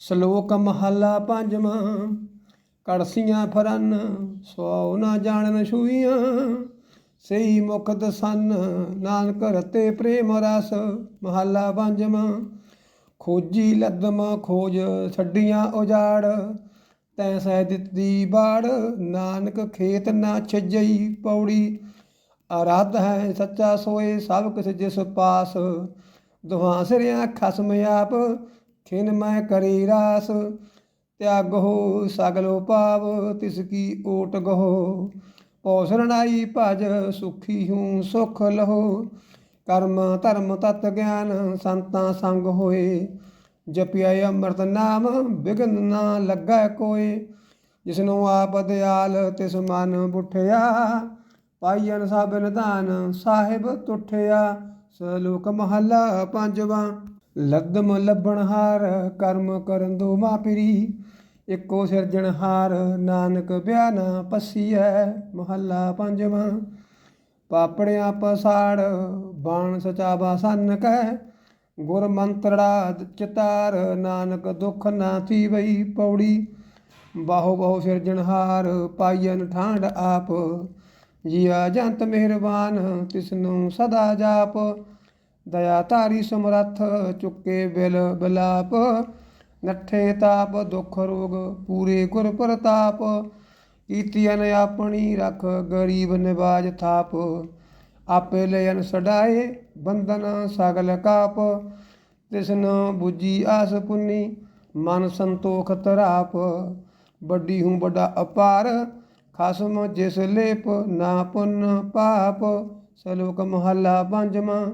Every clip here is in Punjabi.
ਸ਼ਲੋਕ ਮਹੱਲਾ ਪੰਜਵਾਂ, ਕੜਸੀਆਂ ਫਰਨ ਸੋ ਨਾ ਜਾਣਨ ਛੂਈਆਂ, ਸਹੀ ਮੁਖ ਦਸਨ ਨਾਨਕ ਰਤੇ ਪ੍ਰੇਮ ਰਸ, ਮਹੱਲਾ ਪੰਜਵਾਂ, ਖੋਜੀ ਲਦਮ ਖੋਜ, ਛੱਡੀਆਂ ਉਜਾੜ, ਤੈ ਸਹਿ ਦਿੱਤੀ ਬਾੜ, ਨਾਨਕ ਖੇਤ ਨਾ ਛਜਈ ਪੌੜੀ, ਅਰਾਧ ਹੈ ਸੱਚਾ ਸੋਏ ਸਭ ਕਿਸ ਜਿਸ ਪਾਸ, ਦੁਹਾਂ ਸਿਰਿਆਂ ਖਸਮ ਆਪ ਖਿਨ ਮੈਂ ਕਰੀ ਰਾਸ, ਤਿਆਗੋ ਸਗਲੋ ਪਾਵ ਤਿਸ ਕੀ ਓਟ ਗਹੋ। ਪੌਸਰਣਾਈ ਭਜ ਸੁਖੀ ਹੂੰ ਸੁਖ ਲਹੋ। ਕਰਮ ਧਰਮ ਤਤ ਗਿਆਨ ਸੰਤਾਂ ਸੰਗ ਹੋਏ। ਜਪਿਆ ਅੰਮ੍ਰਿਤ ਨਾਮ ਬਿਗਨ ਨਾ ਲੱਗਾ ਕੋਏ। ਜਿਸਨੂੰ ਆਪ ਦਿਆਲ ਤਿਸ ਮਨ ਬੁਠਿਆ। ਪਾਈਨ ਸਭ ਨਿਧਾਨ ਸਾਹਿਬ ਤੁਠਿਆ। ਸਲੋਕ ਮਹੱਲਾ ਪੰਜਵਾਂ। ਲੱਦਮ ਲੱਭਣਹਾਰ ਕਰਮ ਕਰਨ ਦੋ ਮਾਪਰੀ ਇੱਕੋ ਸਿਰਜਣਹਾਰ ਨਾਨਕ ਬਿਆਨਾ ਪਸੀਐ, ਮਹੱਲਾ ਪੰਜਵਾਂ। ਪਾਪੜਿਆਂ ਪਸਾੜ ਬਾਣ ਸਚਾਵਾ ਸੰਨ ਕੈ। ਗੁਰ ਮੰਤੜਾ ਚਿਤਾਰ, ਨਾਨਕ ਦੁਖ ਨਾ ਥੀਵਈ ਪੌੜੀ। ਬਾਹੋ ਬਹੁ ਸਿਰਜਣਹਾਰ ਪਾਈਨ ਠਾਂਡ ਆਪ। ਜੀਆ ਜੰਤ ਮਿਹਰਬਾਨ, ਤਿਸਨੂੰ ਸਦਾ ਜਾਪ। ਦਇਆ ਧਾਰੀ ਸਮਰੱਥ ਚੁੱਕੇ ਬਿਲ ਬਿਲਾਪ ਨੱਠੇ ਤਾਪ ਦੁਖ ਰੋਗ ਪੂਰੇ ਗੁਰ ਪ੍ਰਤਾਪ ਕੀਤੀਨ ਆਪਣੀ ਰਖ ਗਰੀਬ ਨਿਵਾਜ ਥਾਪ ਆਪੇ ਲੈਨ ਸਡਾਏ ਬੰਧਨ ਸਗਲ ਕਾਪ ਤਿਸਨ 부ਜੀ ਆਸ ਪੁੰਨੀ ਮਨ ਸੰਤੋਖ ਤਰਾਪ ਵੱਡੀ ਹੂੰ ਵੱਡਾ ਅਪਾਰ ਖਸਮ ਜਿਸ ਲੇਪ ਨਾ ਪੁੰਨ ਪਾਪ ਸਲੋਕ ਮਹੱਲਾ ਪੰਜਵਾਂ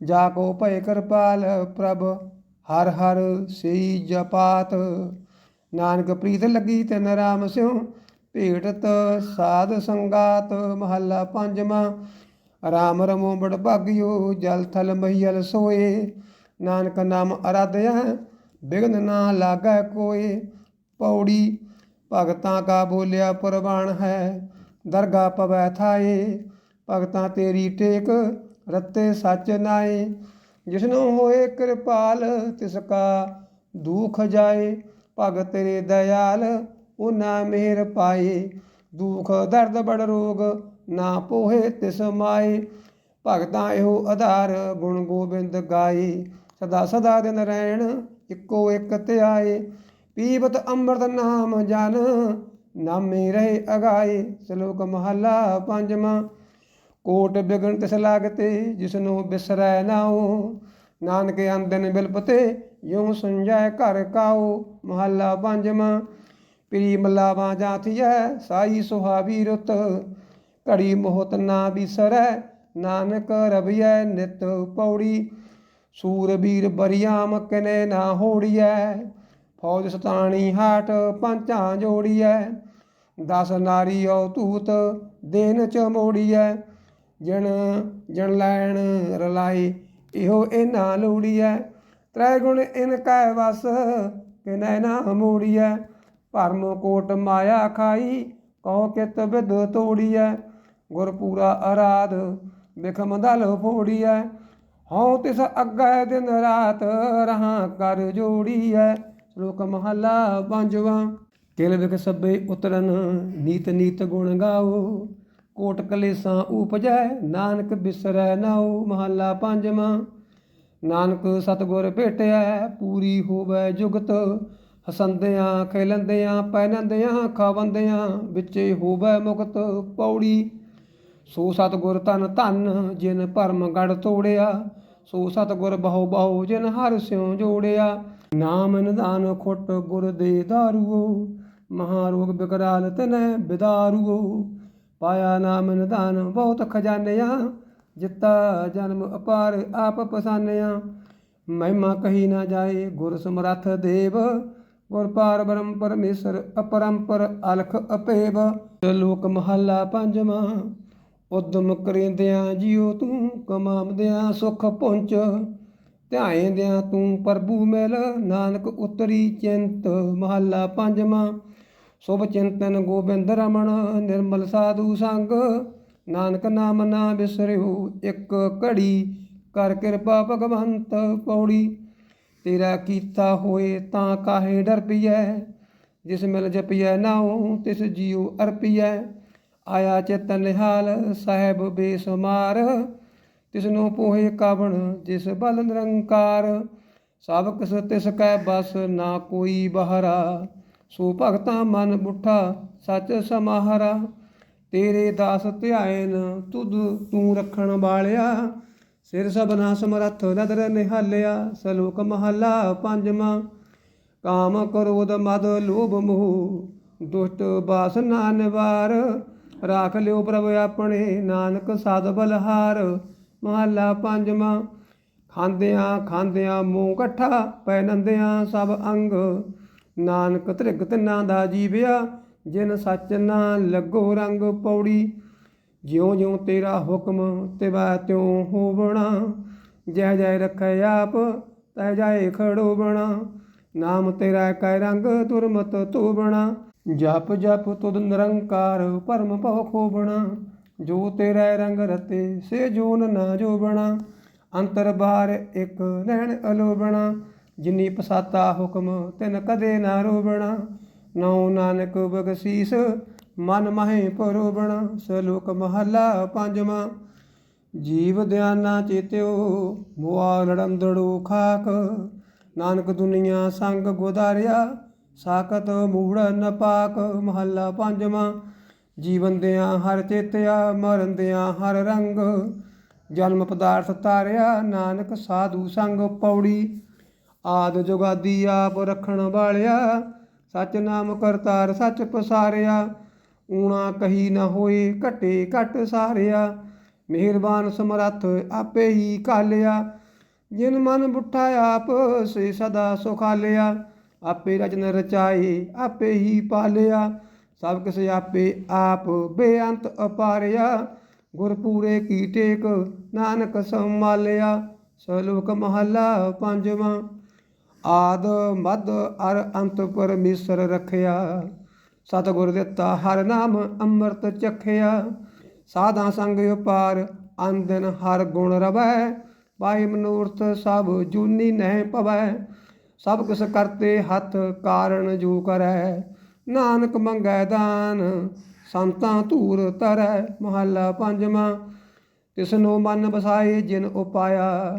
ਜਾ ਕੋ ਭੈ ਕਿਰਪਾਲ ਪ੍ਰਭ, ਹਰ ਹਰ ਸਈ ਜਪਾਤ। ਨਾਨਕ ਪ੍ਰੀਤ ਲੱਗੀ ਤਿਨ ਰਾਮ ਸਿਉ, ਭੇਟਤ ਸਾਧ ਸੰਗਾਤ ਮਹੱਲਾ ਪੰਜਵਾਂ। ਰਾਮ ਰਮੋ ਬੜ ਭਾਗਿਓ, ਜਲ ਥਲ ਮਹੀਲ ਸੋਏ। ਨਾਨਕ ਨਾਮ ਅਰਾਧਿਆ, ਬਿਗਨ ਨਾ ਲਾਗੈ ਕੋਏ। ਪੌੜੀ, ਭਗਤਾਂ ਕਾ ਬੋਲਿਆ ਪ੍ਰਵਾਨ ਹੈ ਦਰਗਾ ਪਵੈ ਥਾਏ। ਭਗਤਾਂ ਤੇਰੀ ਟੇਕ ਰਤੇ ਸੱਚ ਨਾਏ ਜਿਸਨੂੰ ਹੋਏ ਕਿਰਪਾਲ, ਤਿਸ ਕਾ ਦੁਖ ਜਾਏ। ਭਗਤ ਤੇਰੇ ਦਇਆਲ ਉਹਨਾਂ ਮਿਹਰ ਪਾਏ। ਦੁਖ, ਦਰਦ, ਬੜ ਰੋਗ ਨਾ ਪੋਹੇ, ਤਿਸ ਮਾਏ। ਭਗਤਾਂ ਇਹੋ ਆਧਾਰ, ਗੁਣ ਗੋਬਿੰਦ ਗਾਏ। ਸਦਾ ਸਦਾ ਦਿਨ ਰਹਿਣ ਇੱਕੋ ਇੱਕ ਧਿਆਏ। ਪੀਵਤ ਅੰਮ੍ਰਿਤ ਨਾਮ ਜਨ, ਨਾਮੇ ਰਹੇ ਅਗਾਏ। ਸ਼ਲੋਕ ਮਹੱਲਾ ਪੰਜਵਾਂ। ਕੋਟ ਬਿਗਨ ਤਿਸ ਲਾਗਤੇ, ਜਿਸਨੂੰ ਬਿਸਰੈ ਨਾਉ। ਨਾਨਕ ਅੰਦਨ ਬਿਲਪਤੇ, ਯੂੰ ਸੁੰਜੈ ਘਰ ਕਾਉ। ਮਹੱਲਾ ਪੰਜਵਾਂ ਪ੍ਰੀ ਮਲਾਵਾ ਜਾਥੀਐ, ਸਾਈ ਸੁਹਾਵੀ ਰੁੱਤ। ਘੜੀ ਮੋਹਤ ਨਾ ਬਿਸਰੈ, ਨਾਨਕ ਰਵਿਐ ਨਿਤ ਪੌੜੀ। ਸੂਰਬੀਰ ਬਰਿਆਮ ਕਨੇ ਨਾ ਹੋੜੀਐ। ਫੌਜ ਸਤਾਣੀ ਹਾਟ ਪੰਚਾਂ ਜੋੜੀਐ। ਦਸ ਨਾਰੀ ਔ ਤੂਤ ਦੇਨ ਚ ਮੋੜੀਐ। ਜਣ ਜਣ ਲੈਣ ਰਲਾਈ, ਇਹੋ ਇਹਨਾਂ ਲੋੜੀਐ। ਤ੍ਰੈ ਗੁਣ ਇਨ ਕੈ ਵਸ, ਕਿਨੈ ਨਾ ਮੋੜੀਐ। ਭਰਮ ਕੋਟ ਮਾਇਆ ਖਾਈ, ਕਉ ਕਿਤ ਵਿਦ ਤੋੜੀਐ। ਗੁਰ ਪੂਰਾ ਅਰਾਧ, ਬਿਖਮ ਦਲ ਫੋੜੀਐ। ਹਉ ਤਿਸ ਅੱਗੇ ਦਿਨ ਰਾਤ ਰਹਾ ਕਰ ਜੋੜੀਐ। ਸ਼ਲੋਕ ਮਹੱਲਾ ਪੰਜਵਾਂ ਕਿਲ ਵਿਖ ਸਭੇ ਉਤਰਨ ਨੀਤ ਨੀਤ ਗੁਣ ਗਾਓ। ਕੋਟ ਕਲੇਸਾਂ ਉਪਜੈ, ਨਾਨਕ ਬਿਸਰੈ ਨਾਉ ਮਹੱਲਾ ਪੰਜਵਾਂ। ਨਾਨਕ ਸਤਗੁਰ ਭੇਟਿਆ ਪੂਰੀ ਹੋਵੇ ਜੁਗਤ। ਹਸੰਦਿਆਂ, ਖੇਲੰਦਿਆਂ ਪੈਨੰਦਿਆਂ ਖਾਵੰਦਿਆਂ, ਵਿੱਚੇ ਹੋਵੇ ਮੁਕਤ ਪੌੜੀ। ਸੋ ਸਤਗੁਰ ਤਨ ਧਨ ਜਿਨ ਭਰਮ ਗੜ ਤੋੜਿਆ, ਸੋ ਸਤਗੁਰ ਬਹੁ ਬਹੁ ਜਿਨ ਹਰ ਸਿਉ ਜੋੜਿਆ। ਨਾਮ ਨਿਦਾਨ ਖੁੱਟ ਗੁਰ ਦੇ ਦਾਰੂਓ ਮਹਾ ਰੋਗ ਬਿਕਰਾਲ ਤਨੈ ਬਿਦਾਰੂਓ। ਪਾਇਆ ਨਾਮ ਨਿਧਾਨ, ਬਹੁਤ ਖਜ਼ਾਨਿਆ। ਜਿੱਤਾ ਜਨਮ ਅਪਾਰ, ਆਪ ਪਸਾਨਿਆ। ਮਹਿਮਾ ਕਹੀ ਨਾ ਜਾਏ, ਗੁਰ ਸਮਰੱਥ ਦੇਵ। ਗੁਰ ਪਾਰ ਬ੍ਰਹਮ ਪਰਮੇਸ਼ਰ, ਅਪਰੰਪਰ ਅਲਖ ਅਪੇਵ। ਲੋਕ ਮਹੱਲਾ ਪੰਜਵਾਂ, ਉਦਮ ਕਰਿੰਦਿਆਂ ਜਿਉ ਤੂੰ ਕਮਾਮਦਿਆਂ ਸੁਖ ਪੁੰਚ। ਧਿਆਏਂਦਿਆਂ ਤੂੰ ਪ੍ਰਭੂ ਮਿਲ, ਨਾਨਕ ਉਤਰੀ ਚਿੰਤ। ਮਹੱਲਾ ਪੰਜਵਾਂ ਸੁਭ ਚਿੰਤਨ ਗੋਬਿੰਦ ਰਮਣ ਨਿਰਮਲ ਸਾਧੂ ਸੰਗ। ਨਾਨਕ ਨਾਮ ਨਾ ਬਿਸਰਿਓ ਇੱਕ ਘੜੀ ਕਰ ਕਿਰਪਾ ਭਗਵੰਤ ਪੌੜੀ। ਤੇਰਾ ਕੀਤਾ ਹੋਏ ਤਾਂ ਕਾਹੇ ਡਰ ਪਈਐ? ਜਿਸ ਮਿਲ ਜਪੀਐ ਨਾਉ, ਤਿਸ ਜੀਉ ਅਰਪੀਐ। ਆਇਆ ਚੇਤਨ ਨਿਹਾਲ, ਸਾਹਿਬ ਬੇਸਮਾਰ। ਤਿਸ ਨੂੰ ਪੋਹੇ ਕਵਣ, ਜਿਸ ਬਲ ਨਿਰੰਕਾਰ। ਸਭ ਕਿਸ ਤਿਸ ਕੈ ਬਸ ਨਾ ਕੋਈ ਬਹਰਾ। ਸੋ ਭਗਤਾ ਮਨ ਬੁੱਠਾ, ਸੱਚ ਸਮਾਹਰਾ, ਤੇਰੇ ਦਾਸ ਧਿਆਇਨ ਤੁਧ ਤੂੰ ਰੱਖਣ ਵਾਲਿਆ। ਸਿਰ ਸਭਨਾ ਸਮਰੱਥ ਨਦਰ ਨਿਹਾਲਿਆ, ਸਲੋਕ ਮਹੱਲਾ ਪੰਜਵਾਂ। ਕਾਮ ਕ੍ਰੋਧ ਮਦ ਲੋਭ ਮੋਹ, ਦੁਸ਼ਟ ਬਾਸਨਾ ਨਿਵਾਰ। ਰਾਖ ਲਿਓ ਪ੍ਰਭ ਆਪਣੇ, ਨਾਨਕ ਸਾਧ ਬਲਹਾਰ। ਮਹੱਲਾ ਪੰਜਵਾਂ। ਖਾਂਦਿਆਂ ਖਾਂਦਿਆਂ ਮੂੰਹ ਇਕੱਠਾ, ਪੈ ਨੰਦਿਆਂ ਸਭ ਅੰਗ। ਨਾਨਕ ਤ੍ਰਿਗ ਤਿੰਨਾਂ ਦਾ ਜੀਵਿਆ, ਜਿਨ ਸੱਚ ਨਾ ਲੱਗੋ ਰੰਗ ਪੌੜੀ। ਜਿਉ ਜਿਉ ਤੇਰਾ ਹੁਕਮ ਤਿਵਾ ਤਿਉ ਹੋਵਣਾ, ਜੈ ਜੈ ਰਖੈ ਆਪ, ਤੈ ਜਾਏ ਖੜੋ ਬਣਾ। ਨਾਮ ਤੇਰਾ ਕੈ ਰੰਗ ਦੁਰਮਤ ਤੋਬਣਾ, ਜਪ ਜਪ ਤੁਧ ਨਿਰੰਕਾਰ ਪਰਮ ਭਉ ਖੋਬਣਾ। ਜੋ ਤੇਰਾ ਰੰਗ ਰਤੇ, ਸੇ ਜੋਨ ਨਾ ਜੋ ਬਣਾ ਅੰਤਰ ਬਾਹਰ ਇੱਕ ਰਹਿਣ ਅਲੋਬਣਾ। ਜਿਨੀ ਪਸਾਤਾ ਹੁਕਮ, ਤਿਨ ਕਦੇ ਨਾ ਰੋਬਣਾ ਨਉ ਨਾਨਕ ਬਗਸੀਸ ਮਨ ਮਹਿ ਪਰੋਬਣਾ ਸਲੋਕ ਮਹੱਲਾ ਪੰਜਵਾਂ, ਜੀਵ ਧਿਆਨਾ ਚੇਤਿਓ, ਮੁਆ ਲੜੰਦੜੋ ਖਾਕ। ਨਾਨਕ ਦੁਨੀਆ ਸੰਗ ਗੁਦਾਰਿਆ, ਸਾਖਤ ਮੂੜਨ ਪਾਕ। ਮਹੱਲਾ ਪੰਜਵਾਂ, ਜੀਵਨ ਦਿਆਂ ਹਰ ਚੇਤਿਆ, ਮਰਨ ਦਿਆਂ ਹਰ ਰੰਗ। ਜਨਮ ਪਦਾਰਥ ਤਾਰਿਆ ਨਾਨਕ ਸਾਧੂ ਸੰਗ ਪੌੜੀ। ਆਦ ਜੁਗਾਦੀ ਆਪ ਰੱਖਣ ਵਾਲਿਆ, ਸਚ ਨਾਮ ਕਰਤਾਰ ਸੱਚ ਪਸਾਰਿਆ। ਊਣਾ ਕਹੀ ਨਾ ਹੋਏ ਘਟੇ ਘਟ ਸਾਰਿਆ, ਮਿਹਰਬਾਨ ਸਮਰੱਥ ਆਪੇ ਹੀ ਕਾਲਿਆ। ਜਿਨ ਮਨ ਬੁੱਠਾ ਆਪ, ਸੇ ਸਦਾ ਸੁਖਾਲਿਆ। ਆਪੇ ਰਚਨ ਰਚਾਏ, ਆਪੇ ਹੀ ਪਾਲਿਆ। ਸਭ ਕਿਸ ਆਪੇ ਆਪ ਬੇਅੰਤ ਅਪਾਰਿਆ। ਗੁਰ ਪੂਰੇ ਕੀ ਟੇਕ, ਨਾਨਕ ਸੰਭਾਲਿਆ। ਸਲੋਕ ਮਹੱਲਾ ਪੰਜਵਾਂ। ਆਦ ਮਦ ਅਰ ਅੰਤ ਪਰਮੇਸ਼ਰ ਰਖਿਆ। ਸਤਿਗੁਰ ਦਿੱਤਾ ਹਰ ਨਾਮ ਅੰਮ੍ਰਿਤ ਚਖਿਆ। ਸਾਧਾ ਸੰਗ ਉਪਾਰ ਅੰਦਨ ਹਰ ਗੁਣ ਰਵੈ। ਪਾਈ ਮਨੂਰਤ ਸਭ ਜੂਨੀ ਨਹਿ ਪਵੈ ਸਭ ਕੁਛ ਕਰਤੇ ਹੱਥ ਕਾਰਨ ਜੋ ਕਰੈ। ਨਾਨਕ ਮੰਗੈ ਦਾਨ, ਸੰਤਾਂ ਧੂਰ ਤਰੈ ਮਹੱਲਾ ਪੰਜਵਾਂ, ਤਿਸਨੋ ਮਨ ਬਸਾਏ ਜਿਨ ਉਪਾਇਆ।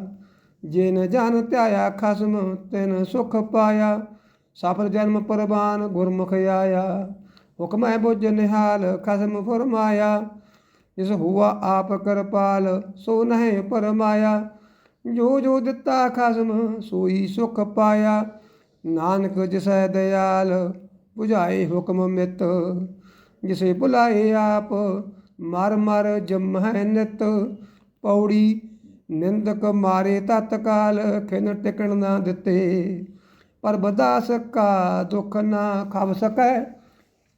ਜਿਨ ਜਨ ਧਿਆਇਆ ਖਸਮ ਤਿਨ ਸੁਖ ਪਾਇਆ ਸਫਲ ਜਨਮ ਪਰਬਾਨ ਗੁਰਮੁਖ ਆਇਆ ਹੁਕਮੈ ਬੁਝ ਨਿਹਾਲ ਖਸਮ ਫਰਮਾਇਆ ਜਿਸ ਹੁਆ ਆਪ ਕਿਰਪਾਲ ਸੋ ਨਹਿ ਪਰਮਾਇਆ ਜੋ ਜੋ ਦਿੱਤਾ ਖਸਮ ਸੋਈ ਸੁਖ ਪਾਇਆ ਨਾਨਕ ਜਿਸੈ ਦਇਆਲ 부ਝਾਏ ਹੁਕਮ ਮਿਤ ਜਿਸੇ ਬੁਲਾਏ ਆਪ ਮਰ ਮਰ ਜਮਹਿ ਨਿਤ ਪੌੜੀ ਨਿੰਦਕ ਮਾਰੇ ਤਤਕਾਲ ਖਿਨ ਟਿਕਣ ਨਾ ਦਿੱਤੇ। ਪਰ ਬਦਾ ਕਾ ਦੁਖ ਨਾ ਖਵ ਸਕੈ,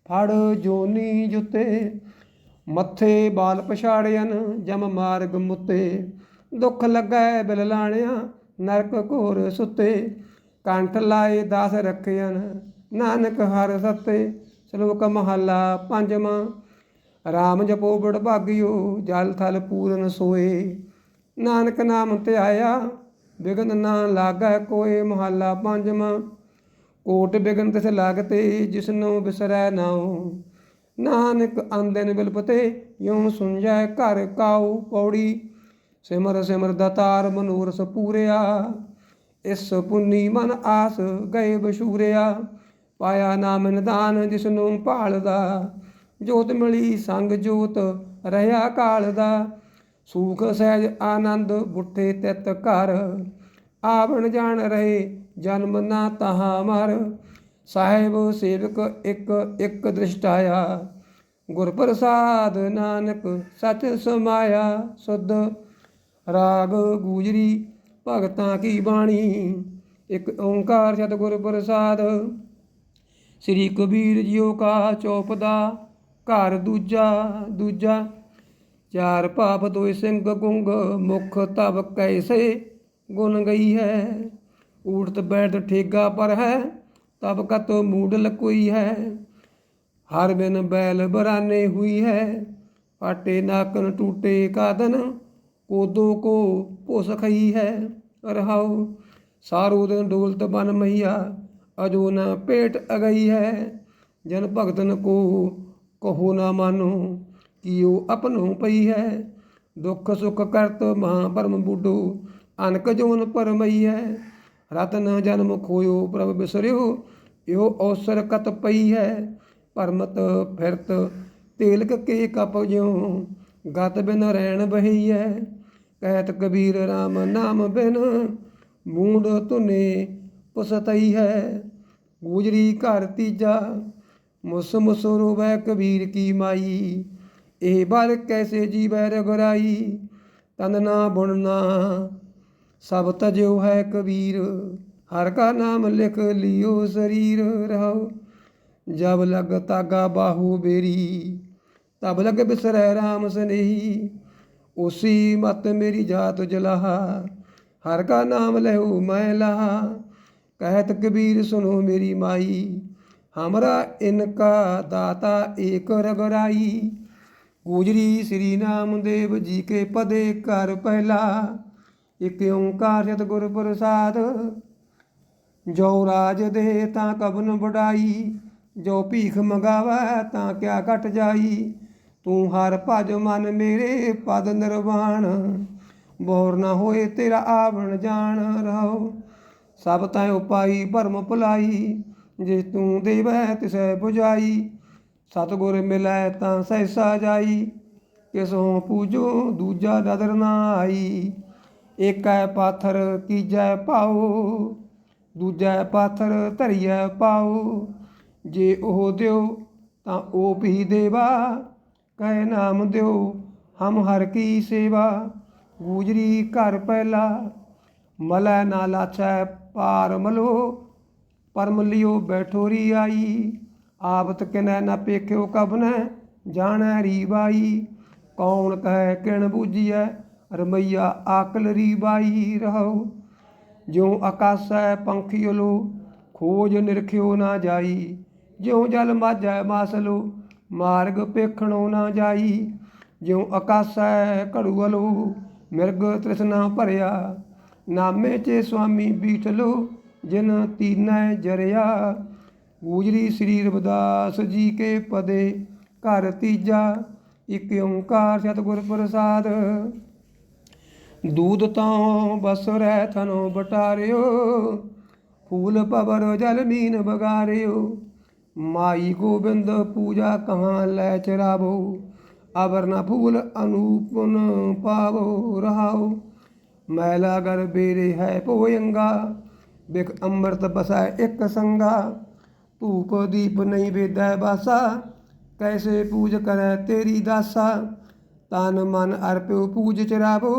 ਫੜ ਜੋਨੀ ਜੁਤੇ। ਮੱਥੇ ਬਾਲ ਪਛਾੜਿਆਨ ਜਮ ਮਾਰਗ ਮੁਤੇ। ਦੁੱਖ ਲੱਗੈ ਬਿਲ ਲਾਣਿਆ, ਨਰਕ ਘੋਰ ਸੁੱਤੇ। ਕੰਠ ਲਾਏ ਦਾਸ ਰੱਖਿਆਨ ਨਾਨਕ ਹਰ ਸਤੇ। ਸ਼ਲੋਕ ਮਹੱਲਾ ਪੰਜਵਾਂ, ਰਾਮ ਜਪੋ ਬੜ ਭਾਗਿਓ, ਜਲ ਥਲ ਪੂਰਨ ਸੋਏ। ਨਾਨਕ ਨਾਮ ਧਿਆਇਆ ਬਿਗਨ ਨਾ ਲਾਗੈ ਕੋਏ ਮਹੱਲਾ ਪੰਜਵਾਂ। ਕੋਟ ਬਿਗਨ ਤਿਸ ਲਾਗਤੇ, ਜਿਸਨੂੰ ਬਿਸਰੈ ਨਾਉ। ਨਾਨਕ ਆਂਦਨ ਬਿਲਪਤੇ ਯੂੰ ਸੁਣਜੈ ਘਰ ਕਾਉ ਪੌੜੀ। ਸਿਮਰ ਸਿਮਰ ਦਾਤਾਰ ਮਨੂਰਸ ਪੂਰਿਆ। ਇਸ ਪੁੰਨੀ ਮਨ ਆਸ ਗਏ ਬਸ਼ੂਰਿਆ। ਪਾਇਆ ਨਾਮ ਨਿਦਾਨ ਜਿਸਨੂੰ ਭਾਲਦਾ। ਜੋਤ ਮਿਲੀ ਸੰਗ ਜੋਤ, ਰਹਾ ਕਾਲ ਦਾ ਸੂਖ ਸਹਿਜ ਆਨੰਦ ਬੁੱਠੇ ਤਿਤ ਘਰ। ਆਵਣ ਜਾਣ ਰਹੇ ਜਨਮ ਨਾ ਤਹਾ ਮਰ। ਸਾਹਿਬ ਸੇਵਕ ਇੱਕ ਇੱਕ ਦ੍ਰਿਸ਼ਟਾਇਆ। ਗੁਰ ਪ੍ਰਸਾਦ ਨਾਨਕ ਸਚ ਸਮਾਇਆ। ਸੁਧ ਰਾਗ ਗੂਜਰੀ ਭਗਤਾਂ ਕੀ ਬਾਣੀ। ਇੱਕ ਓੰਕਾਰ ਸਤਿਗੁਰ ਪ੍ਰਸਾਦ ਸ੍ਰੀ ਕਬੀਰ ਜੀਓ ਕਾ ਚੌਪਦਾ। ਘਰ ਦੂਜਾ ਦੂਜਾ ਚਾਰ ਪਾਪ ਦੋਇ ਸਿੰਘ ਗੁੰਗ, ਮੁਖ ਤਬ ਕੈਸੇ ਗੁਣ ਗਈ ਹੈ। ਊਠਤ ਬੈਠ ਠੇਗਾ ਪਰ ਹੈ ਤਬ ਕਤ ਮੂਡ ਲਕੋਈ ਹੈ। ਹਰ ਬਿਨ ਬੈਲ ਬਰਾਨੇ ਹੁਈ ਹੈ, ਪਾਟੇ ਨਾਕਨ ਟੂਟੇ ਕਾਦਨ, ਕੋਦੋ ਕੋ ਭੁਸ ਖਈ ਹੈ। ਰਹਾਉ ਸਾਰੂ ਦਿਨ ਡੋਲਤ ਬਨ ਮਈਆ, ਅਜੋ ਨਾ ਪੇਟ ਅਗਈ ਹੈ। ਜਨ ਭਗਤਨ ਕੋ ਕਹੋ ਨਾ ਮਾਨੋ ਕੀਓ ਆਪਨੋ ਪਈ ਹੈ। ਦੁੱਖ ਸੁਖ ਕਰਤ ਮਹਾ ਪਰਮ ਬੁੱਢੋ, ਅਨਕ ਜੋਨ ਪਰਮਈ ਹੈ। ਰਤਨ ਜਨਮ ਖੋਇਓ ਪ੍ਰਭ ਬਿਸਰਿਓ, ਇਹੋ ਔਸਰ ਕਤ ਪਈ ਹੈ। ਪਰਮਤ ਫਿਰਤ ਤੇਲਕ ਕੇ ਕਪ ਜਿਉ, ਗਤ ਬਿਨ ਰਹਿਣ ਬਹੀ ਹੈ। ਕਹਿਤ ਕਬੀਰ RAM ਨਾਮ ਬਿਨ, ਮੂੰਡ ਧੁਨੇ ਪੁਸਤਈ ਹੈ। ਗੂਜਰੀ ਘਰ ਤੀਜਾ, ਮੁਸ ਮੁਸ ਰੋਵੈ ਕਬੀਰ ਕੀ ਮਾਈ। ਇਹ ਬਰ ਕੈਸੇ ਜੀਵੈ ਰਗਰਾਈ? ਤਨ ਨਾ ਬੁਣਨਾ ਸਭ ਤਜਿਉ ਹੈ ਕਬੀਰ ਹਰ ਕਾ ਨਾਮ ਲਿਖ ਲਿਓ ਸਰੀਰ ਰਹੋ। ਜਬ ਲਗ ਤਾਗਾ ਬਾਹੂ ਬੇਰੀ। ਤਬ ਲਗ ਬਿਸਰੈ RAM ਸਨੇਹੀ। ਉਸੀ ਮਤ ਮੇਰੀ ਜਾਤ ਜਲਾਹਾ। ਹਰ ਕਾ ਨਾਮ ਲਹੂ ਮੈਂ ਲਹਾ। ਕਹਿਤ ਕਬੀਰ ਸੁਨੋ ਮੇਰੀ ਮਾਈ। ਹਮਰਾ ਇਨਕਾ ਦਾਤਾ ਏਕ ਰਗਰਾਈ। ਗੂਜਰੀ ਸ੍ਰੀ ਨਾਮਦੇਵ ਜੀ ਕੇ ਪਦੇ ਕਰ ਪਹਿਲਾ। ਇਕ ਓੰਕਾਰ ਸਤਿਗੁਰ ਪ੍ਰਸਾਦ, ਜੋ ਰਾਜ ਦੇ ਤਾਂ ਕਬਨ ਵਡਾਈ, ਜੋ ਭੀਖ ਮੰਗਾਵੈ ਤਾਂ ਕਿਆ ਘਟ ਜਾਈ। ਤੂੰ ਹਰ ਭਜ ਮਨ ਮੇਰੇ ਪਦ ਨਿਰਵਾਣ, ਬੋਰ ਨਾ ਹੋਏ ਤੇਰਾ ਆਵਣ ਜਾਣ ਰਹੋ ਸਭ ਤੈ ਉਪਾਈ ਭਰਮ ਭੁਲਾਈ ਜੇ ਤੂੰ ਦੇਵੈ ਤਿਸੈ 부ਜਾਈ ਸਤਿਗੁਰ ਮਿਲੈ ਤਾਂ ਸਹਿਸਾ ਜਾਈ, ਕਿਸੋਂ ਪੂਜੋ ਦੂਜਾ ਨਦਰ ਨਾ ਆਈ। ਏਕੈ ਪਾਥਰ ਕੀਜੈ ਪਾਉ ਦੂਜੈ ਪਾਥਰ ਧਰਿਐ ਪਾਉ ਜੇ ਉਹ ਦਿਓ ਤਾਂ ਉਹ ਵੀ ਦੇਵਾ, ਕਹਿ ਨਾਮ ਦਿਓ ਹਮ ਹਰ ਕੀ ਸੇਵਾ। ਗੂਜਰੀ ਘਰ ਪਹਿਲਾ, ਮਲੈ ਨਾ ਲਾਛੈ ਪਾਰ ਮਲੋ, ਪਰਮ ਲਿਓ ਬੈਠੋਰੀ ਆਈ। ਆਬਤ ਕਿਨੈ ਨਾ ਪੇਖਿਓ ਕਬਨੈ, ਜਾਣੈ ਰੀਬਾਈ। ਕੌਣ ਕਹੈ ਕਿਣ ਬੂਝੀਐ, ਰਮਈਆ ਆਕਲ ਰੀਬਾਈ ਰਹੋ ਜਿਉ ਆਕਾਸੈ ਪੰਖੀਲੋ ਖੋਜ ਨਿਰਖਿਓ ਨਾ ਜਾਈ। ਜਿਉ ਜਲ ਮਾਝੈ ਮਾਸਲੋ, ਮਾਰਗ ਪੇਖਣੋ ਨਾ ਜਾਈ। ਜਿਉ ਆਕਾਸੈ ਘੜੂਲੋ ਮਿਰਗ ਤ੍ਰਿਸ਼ਨਾ ਭਰਿਆ। ਨਾਮੇ ਚੇ ਸੁਆਮੀ ਬੀਠਲੋ, ਜਿਨ ਤੀਨੈ ਜਰਿਆ। ਗੂਜਰੀ ਸ੍ਰੀ ਰਵਿਦਾਸ ਜੀ ਕੇ ਪਦੇ, ਘਰ ਤੀਜਾ, ਇਕ ਓੰਕਾਰ ਸਤਿਗੁਰ ਪ੍ਰਸਾਦ। ਦੂਧ ਤਾਂ ਬਸ ਰਹਿ ਥਨੋ ਬਟਾਰਿਓ ਫੂਲ ਪਵਰ ਜਲ ਮੀਨ ਬਗਾਰਿਓ ਮਾਈ ਗੋਬਿੰਦ ਪੂਜਾ ਕਹਾਂ ਲੈ ਚਰਾਵੋ ਆਵਰਨਾ ਫੂਲ ਅਨੂਪਨ ਪਾਵੋ, ਰਹਾਓ। ਮੈਲਾ ਗਰ ਬੇਰੇ ਹੈ ਪੋਇੰਗਾ ਬਿਕ ਅੰਮ੍ਰਿਤ ਬਸੈ ਇੱਕ ਸੰਗਾ। ਧੂਪ ਦੀਪ ਨਹੀਂ ਵੇਦੈ ਬਾਸਾ, ਕੈਸੇ ਪੂਜ ਕਰੈ ਤੇਰੀ ਦਾਸਾ? ਤਨ ਮਨ ਅਰਪਿਓ ਪੂਜ ਚਰਾਵੋ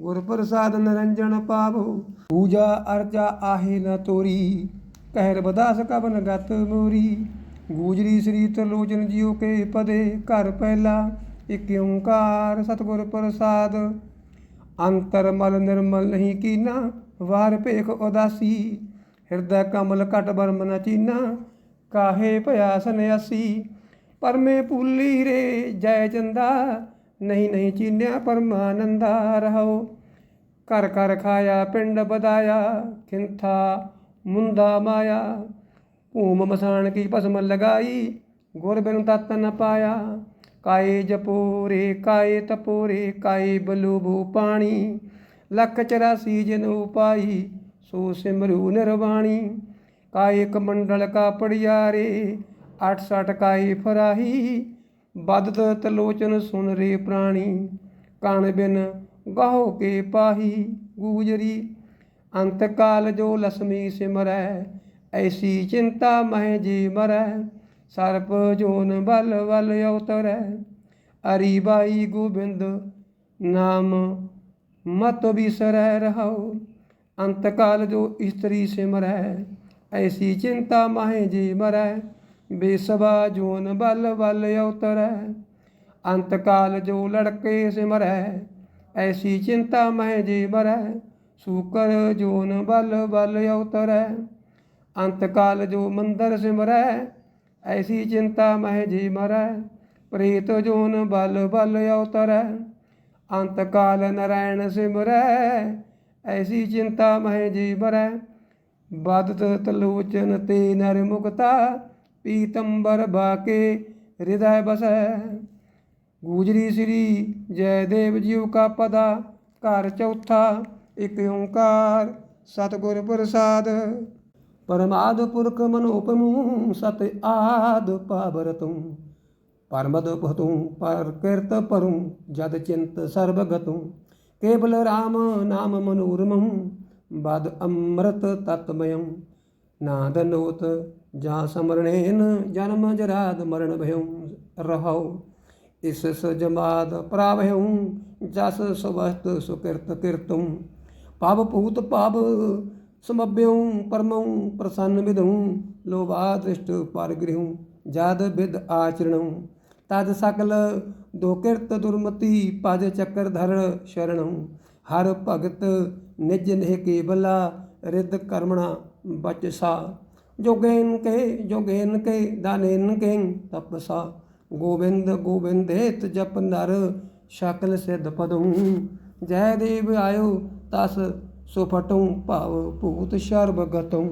ਗੁਰ ਪ੍ਰਸਾਦ ਨਰੰਜਨ ਪਾਵੋ। ਪੂਜਾ ਅਰਜਾ ਆਹੇ ਨ ਤੋਰੀ, ਕਹਿਰ ਬਦਾਸ ਕਬਨ ਗਤ ਮੋਰੀ। ਗੂਜਰੀ ਸ੍ਰੀ ਤਰਲੋਚਨ ਜੀਓ ਕੇ ਪਦੇ, ਘਰ ਪਹਿਲਾ ਇਕ ਓੰਕਾਰ ਸਤਿਗੁਰ ਪ੍ਰਸਾਦ। ਅੰਤਰ ਮਲ ਨਿਰਮਲ ਨਹੀਂ ਕੀਨਾ, ਵਾਰ ਭੇਖ ਉਦਾਸੀ। ਹਿਰਦੈ ਕਮਲ ਘਟ ਬਰਮ ਨ ਚੀਨਾ, ਕਾਹੇ ਭਇਆ ਸੰਿਆਸੀ ਪਰਮੇ ਪੂਲੀ ਰੇ ਜੈ ਚੰਦਾ, ਨਹੀਂ ਨਹੀਂ ਚੀਨਿਆ ਪਰਮਾਨੰਦਾ ਰਹੋ ਘਰ ਘਰ ਖਾਇਆ, ਪਿੰਡ ਬਦਾਇਆ ਖਿੰਥਾ ਮੁੰਦਾ ਮਾਇਆ। ਭੂਮ ਮਸਾਣ ਕੀ ਭਸਮ ਲਗਾਈ, ਗੁਰ ਬਿਨ ਤਤ ਨ ਪਾਇਆ। ਕਾਏ ਜਪੋਰੇ, ਕਾਏ ਤਪੋਰੇ, ਕਾਏ ਬਲੂਬੂ ਪਾਣੀ। ਲੱਖ 84 ਜਿਨ ਉਪਾਈ ਸੋ ਸਿਮਰੂ ਨਿਰਵਾਣੀ ਕਾਏ ਕਮੰਡਲ ਕਾ ਪੜਿਆਰੇ 68 ਕਾਏ ਫਰਾਹੀ, ਬਦਤ ਤਲੋਚਨ ਸੁਨ ਰੇ ਪ੍ਰਾਣੀ, ਕਣ ਬਿਨ ਗਾਹੋ ਕੇ ਪਾਹੀ ਗੂਜਰੀ, ਅੰਤ ਕਾਲ ਜੋ ਲਸਮੀ ਸਿਮਰੈ, ਐਸੀ ਚਿੰਤਾ ਮਹਿ ਜੀ ਮਰੈ, ਸਰਪ ਜੋਨ ਬਲ ਬਲ ਅਵਤਰੈ ਅਰੀ ਬਾਈ ਗੋਬਿੰਦ ਨਾਮ ਮਤ ਬਿਸਰੈ ਰਹਾਉ। ਅੰਤ ਕਾਲ ਜੋ ਇਸਤਰੀ ਸਿਮਰੈ ਐਸੀ ਚਿੰਤਾ ਮਹਿ ਜੀ ਮਰੈ, ਬੇਸਵਾ ਜੋਨ ਬਲ ਬਲ ਅਵਤਰੈ ਅੰਤ ਕਾਲ ਜੋ ਲੜਕੇ ਸਿਮਰੈ ਐਸੀ ਚਿੰਤਾ ਮਹਿ ਜੀ ਮਰੈ, ਸੂਕਰ ਜੋਨ ਬਲ ਬਲ ਅਵਤਰੈ ਅੰਤਕਾਲ ਜੋ ਮੰਦਰ ਸਿਮਰੈ, ਐਸੀ ਚਿੰਤਾ ਮਹਿ ਜੀ ਮਰੈ, ਪ੍ਰੇਤ ਜੋਨ ਬਲ ਬਲ ਅਵਤਰੈ ਅੰਤ ਕਾਲ ਨਰੈਣ ਸਿਮਰੈ ਐਸੀ ਚਿੰਤਾ ਮਹਿ ਜੀ ਬਰੈ। ਬਾਦਤ ਤਲੋਚਨ ਤੇ ਨਰ ਮੁਕਤਾ। ਪੀਤੰਬਰ ਬਾਕੇ ਹਿਰਦੈ ਬਸੈ। ਗੂਜਰੀ ਸ੍ਰੀ ਜੈਦੇਵ ਜੀਉ ਕਾ ਪਦਾ। ਘਰ ਚੌਥਾ, ਇਕ ਓੰਕਾਰ, ਸਤਿਗੁਰ ਪ੍ਰਸਾਦ। ਪਰਮਾਦ ਪੁਰਖ ਮਨੋਪਮੂ ਸਤ ਆਦ ਪਾਵਰਤੁ ਪਰਮਦ ਭਤੁ ਪਰ ਕਿਰਤ ਪਰੁ ਜਦ ਚਿੰਤ ਸਰਬ ਗਤੁ। ਕੇਵਲ RAM ਨਾਮ ਮਨੋਰਮੰ, ਬਦ ਅੰਮ੍ਰਿਤ ਤਤਮਯੰ। ਨਾਦ ਨੋਤ ਜਾਂ ਸਮਰਣੇਨ, ਜਨਮ ਜਰਾਦ ਮਰਨ ਭਇਉ ਰਹਾਉ ਇਸ ਸਜਮਾਦ ਪ੍ਰਾਭਿਉ ਜਸ ਸਵਸਤ ਸੁਕਿਰਤ ਕਿਰਤੁ। ਪਵ ਭੂਤ ਪਵ ਸਮਭਿਉ, ਪਰਮਉ ਪ੍ਰਸੰਨ ਵਿਦਉ ਲੋਭਾ ਦ੍ਰਿਸ਼ਟ ਪਰਗ੍ਰਿਹੁ ਜਾਦ ਬਿਦ ਆਚਰਣਉ। ਤਦ ਸਕਲ ਦੋ ਕਿਰਤ ਦੁਰਮਤੀ ਪਦ ਚੱਕਰ ਧਰ ਸ਼ਰਣਉ ਹਰ ਭਗਤ ਨਿਜ ਨਿਹ ਕੇਵਲਾ ਰਿਦ ਕਰਮਣਾ ਬਚਸਾ ਜੋਗੇਨ ਕੇ ਜੋਗੇਨ ਕੇ, ਦਾਨੇਨ ਕੇ ਤਪਸਾ। ਗੋਬਿੰਦ ਗੋਬਿੰਦੇਤ ਜਪ ਨਰ, ਸ਼ਕਲ ਸਿਧ ਪਦਉ ਜੈ ਦੇਵ ਆਇਓ ਤਸ ਸੋ ਭਾਵ ਭੂਤ ਸ਼ਰਬ ਗਤਉ